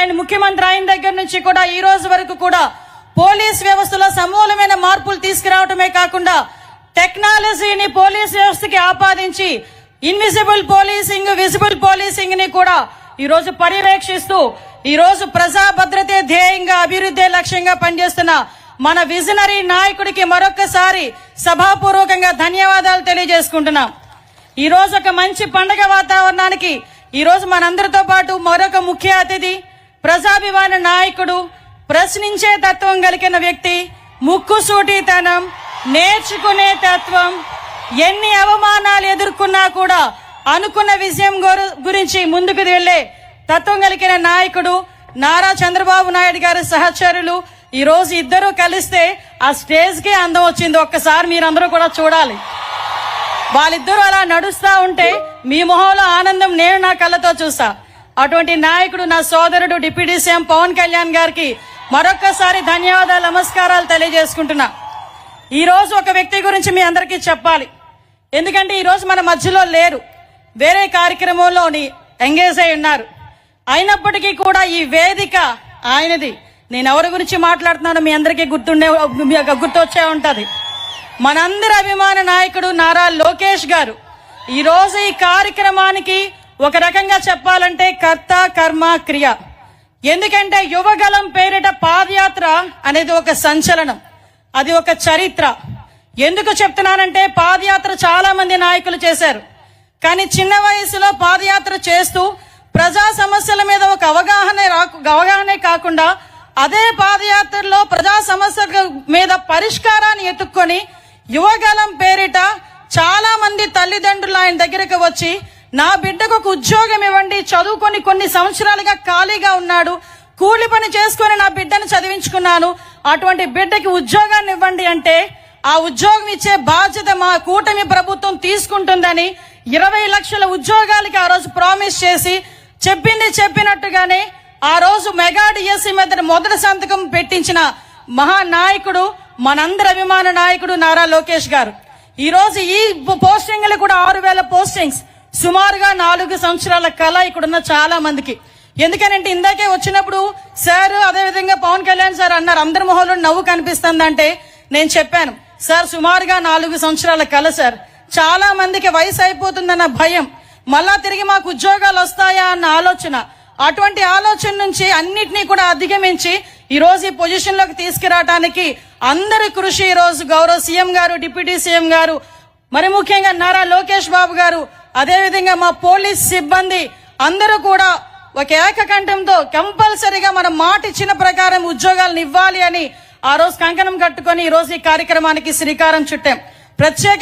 ఆయన ముఖ్యమంత్రి అయిన దగ్గర నుంచి కూడా ఈ రోజు వరకు కూడా పోలీస్ వ్యవస్థలో సమూలమైన మార్పులు తీసుకురావటమే కాకుండా టెక్నాలజీని పోలీస్ వ్యవస్థకి ఆపాదించి ఇన్విజిబుల్ పోలీసింగ్ విజిబుల్ పోలీసింగ్ని కూడా ఈ రోజు పర్యవేక్షిస్తూ ఈ రోజు ప్రజా భద్రతే ధ్యేయంగా అభివృద్ధి లక్ష్యంగా పనిచేస్తున్న మన విజనరీ నాయకుడికి మరొకసారి సభాపూర్వకంగా ధన్యవాదాలు తెలియజేసుకుంటున్నాం. ఈ రోజు ఒక మంచి పండగ వాతావరణానికి ఈ రోజు మనందరితో పాటు మరొక ముఖ్య అతిథి ప్రజాభిమాన నాయకుడు ప్రశ్నించే తత్వం కలిగిన వ్యక్తి ముక్కుసూటితనం నేర్చుకునే తత్వం ఎన్ని అవమానాలు ఎదుర్కొన్నా కూడా అనుకున్న విజయం గురించి ముందుకు వెళ్ళే తత్వం కలిగిన నాయకుడు నారా చంద్రబాబు నాయుడు గారి సహచరులు ఈ రోజు ఇద్దరు కలిస్తే ఆ స్టేజ్కి అందం వచ్చింది. ఒక్కసారి మీరందరూ కూడా చూడాలి. వాళ్ళిద్దరూ అలా నడుస్తా ఉంటే మీ మొహంలో ఆనందం నేను నా కళ్ళతో చూసా అటువంటి నాయకుడు నా సోదరుడు డిప్యూటీ సీఎం పవన్ కళ్యాణ్ గారికి మరొక్కసారి ధన్యవాదాలు నమస్కారాలు తెలియజేసుకుంటున్నా. ఈరోజు ఒక వ్యక్తి గురించి మీ అందరికీ చెప్పాలి. ఎందుకంటే ఈరోజు మన మధ్యలో లేరు. వేరే కార్యక్రమంలోని ఎంగేజ్ అయి ఉన్నారు. అయినప్పటికీ కూడా ఈ వేదిక ఆయనది. నేను ఎవరి గురించి మాట్లాడుతున్నానో మీ అందరికీ గుర్తుండే గుర్తొచ్చే ఉంటుంది. మనందరి అభిమాన నాయకుడు నారా లోకేష్ గారు. ఈరోజు ఈ కార్యక్రమానికి ఒక రకంగా చెప్పాలంటే కర్త కర్మ క్రియ. ఎందుకంటే యువగలం పేరిట పాదయాత్ర అనేది ఒక సంచలనం. అది ఒక చరిత్ర. ఎందుకు చెప్తున్నానంటే పాదయాత్ర చాలా మంది నాయకులు చేశారు. కానీ చిన్న వయసులో పాదయాత్ర చేస్తూ ప్రజా సమస్యల మీద ఒక అవగాహన రాకు- అవగాహనే కాకుండా అదే పాదయాత్రలో ప్రజా సమస్యల మీద పరిష్కారాన్ని ఎత్తుక్కొని యువగలం పేరిట చాలా మంది తల్లిదండ్రులు ఆయన దగ్గరకు వచ్చి నా బిడ్డకు ఒక ఉద్యోగం ఇవ్వండి చదువుకొని కొన్ని సంవత్సరాలుగా ఖాళీగా ఉన్నాడు కూలి పని చేసుకొని నా బిడ్డను చదివించుకున్నాను. అటువంటి బిడ్డకి ఉద్యోగాన్ని ఇవ్వండి అంటే ఆ ఉద్యోగం ఇచ్చే బాధ్యత మా కూటమి ప్రభుత్వం తీసుకుంటుందని ఇరవై లక్షల ఉద్యోగాలకి ఆ రోజు ప్రామిస్ చేసి చెప్పింది చెప్పినట్టుగానే ఆ రోజు మెగా డిఎస్సి మీద మొదటి సంతకం పెట్టించిన మహానాయకుడు మనందరి అభిమాన నాయకుడు నారా లోకేష్ గారు. ఈ రోజు ఈ పోస్టింగ్లు కూడా ఆరు వేల పోస్టింగ్స్. సుమారుగా నాలుగు సంవత్సరాల కళ ఇక్కడున్న చాలా మందికి. ఎందుకనంటే ఇందాకే వచ్చినప్పుడు సార్ అదే విధంగా పవన్ కళ్యాణ్ సార్ అన్నారు అందరి మొహంలో నవ్వు కనిపిస్తుందంటే నేను చెప్పాను. సార్ సుమారుగా నాలుగు సంవత్సరాల కళ సార్. చాలా మందికి వయసు అయిపోతుందన్న భయం. మళ్ళా తిరిగి మాకు ఉద్యోగాలు వస్తాయా అన్న ఆలోచన. అటువంటి ఆలోచన నుంచి అన్నిటినీ కూడా అధిగమించి ఈ రోజు ఈ పొజిషన్లోకి తీసుకురావడానికి అందరి కృషి ఈ రోజు గౌరవ సీఎం గారు డిప్యూటీ సీఎం గారు మరి ముఖ్యంగా నారా లోకేష్ బాబు గారు అదే విధంగా మా పోలీస్ సిబ్బంది అందరూ కూడా ఒక ఏకకంఠంతో కంపల్సరీగా మనం మాట ఇచ్చిన ప్రకారం ఉద్యోగాలను ఇవ్వాలి అని ఆ రోజు కంకణం కట్టుకొని ఈ రోజు ఈ కార్యక్రమానికి శ్రీకారం చుట్టాం. ప్రత్యేక